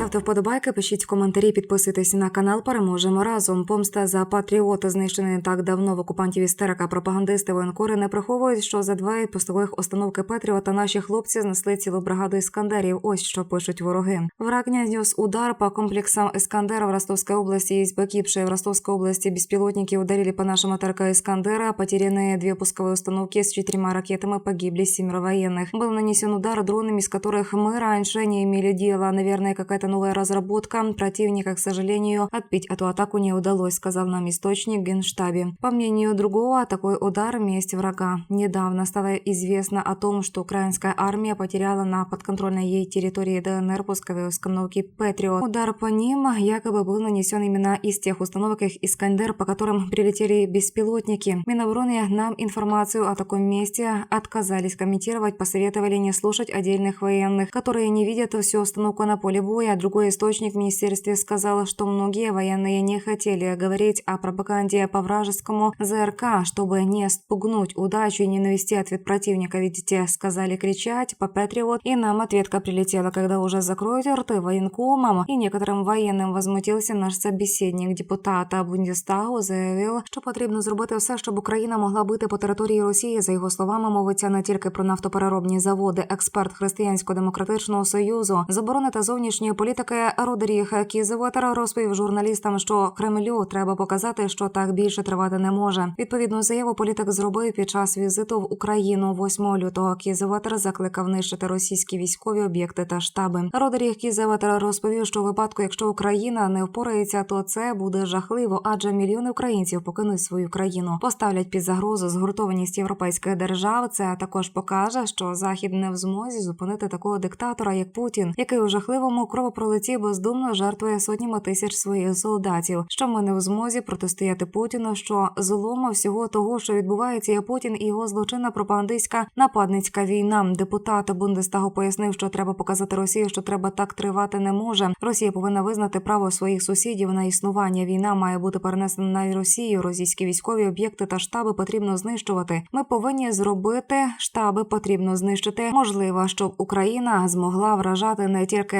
Ставте вподобайки, пишіть коментарі, підписуйтесь на канал. Переможемо разом. Помста за патріота, знищений не так давно в окупантів істерика. Пропагандисти воєнкори не приховують, що за два постових установки Петріота наші хлопці знесли цілу бригаду іскандерів. Ось що пишуть вороги. Враг нанес удар по комплексам Искандера в Ростовской области. Есть погибшие в Ростовской области беспилотники ударили по нашему ТРК Искандера. Потеряны две пусковые установки с четырьмя ракетами. Погибли семеро военных. Был нанесен удар дронами, с которых мы раньше не имели дела. Наверное, какая-то новая разработка. Противника, к сожалению, отбить эту атаку не удалось, сказал нам источник Генштабе. По мнению другого, такой удар – месть врага. Недавно стало известно о том, что украинская армия потеряла на подконтрольной ей территории ДНР пусковые установки «Патриот». Удар по ним якобы был нанесен именно из тех установок их «Искандер», по которым прилетели беспилотники. Минобороны нам информацию о таком месте отказались комментировать, посоветовали не слушать отдельных военных, которые не видят всю установку на поле боя. Другой источник в министерстве сказал, что многие военные не хотели говорить о пропаганде по вражескому ЗРК, чтобы не спугнуть удачу и не навести ответ противника. Видите, сказали кричать по Патриот, и нам ответка прилетела, когда уже закроют рты военкомам, и некоторым воєнним возмутився наш собеседник депутата Бундестагу, заявив, що потрібно зробити все, щоб Україна могла бити по території Росії. За його словами, мовиться не тільки про нафтопереробні заводи. Експерт Християнсько-демократичного союзу з оборони та зовнішньої політики Родеріг Кізевотер розповів журналістам, що Кремлю треба показати, що так більше тривати не може. Відповідну заяву політик зробив під час візиту в Україну 8 лютого. Кізевотер закликав нищити російські військові об'єкти та штаби. Родеріг Кізевотер розповів, що у випадку, якщо Україна не впорається, то це буде жахливо, адже мільйони українців покинуть свою країну, поставлять під загрозу згуртованість європейських держав. Це також покаже, що захід не в змозі зупинити такого диктатора, як Путін, який у жахливому кровопролитті бездумно жертвує сотнями тисяч своїх солдатів. Що ми не в змозі протистояти Путіну, що злома всього того, що відбувається, є Путін і його злочинна пропагандистська нападницька війна. Депутат Бундестагу пояснив, що треба показати Росії, що треба так тривати не може. Росія повинна визнати право своїх сусідів на існування. Війна має бути перенесена на Росію. Російські військові об'єкти та штаби потрібно знищувати. Ми повинні зробити штаби потрібно знищити. Можливо, щоб Україна змогла вражати не тільки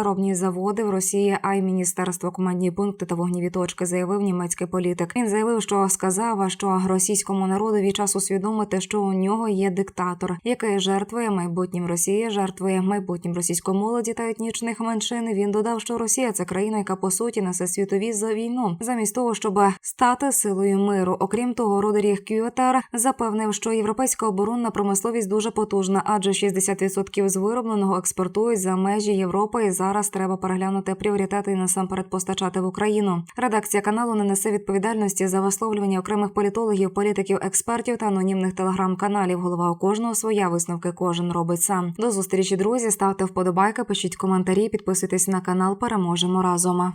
нафтопереробні заводи в Росії, а й міністерство командні пункти та вогніві точки, заявив німецький політик. Він заявив, що сказав, що російському народові час усвідомити, що у нього є диктатор, який жертвує майбутнім Росії, жертвує майбутнім російської молоді та етнічних меншин. Він додав, що Росія це країна, яка по суті несе світові за війну, замість того, щоб стати силою миру. Окрім того, Родеріг Кютер запевнив, що європейська оборонна промисловість дуже потужна, адже 60% з виробленого експортують за межі Європи. І зараз треба переглянути пріоритети і насамперед постачати в Україну. Редакція каналу не несе відповідальності за висловлювання окремих політологів, політиків, експертів та анонімних телеграм-каналів. Голова у кожного своя висновки кожен робить сам. До зустрічі, друзі. Ставте вподобайки, пишіть коментарі, підписуйтесь на канал. Переможемо разом.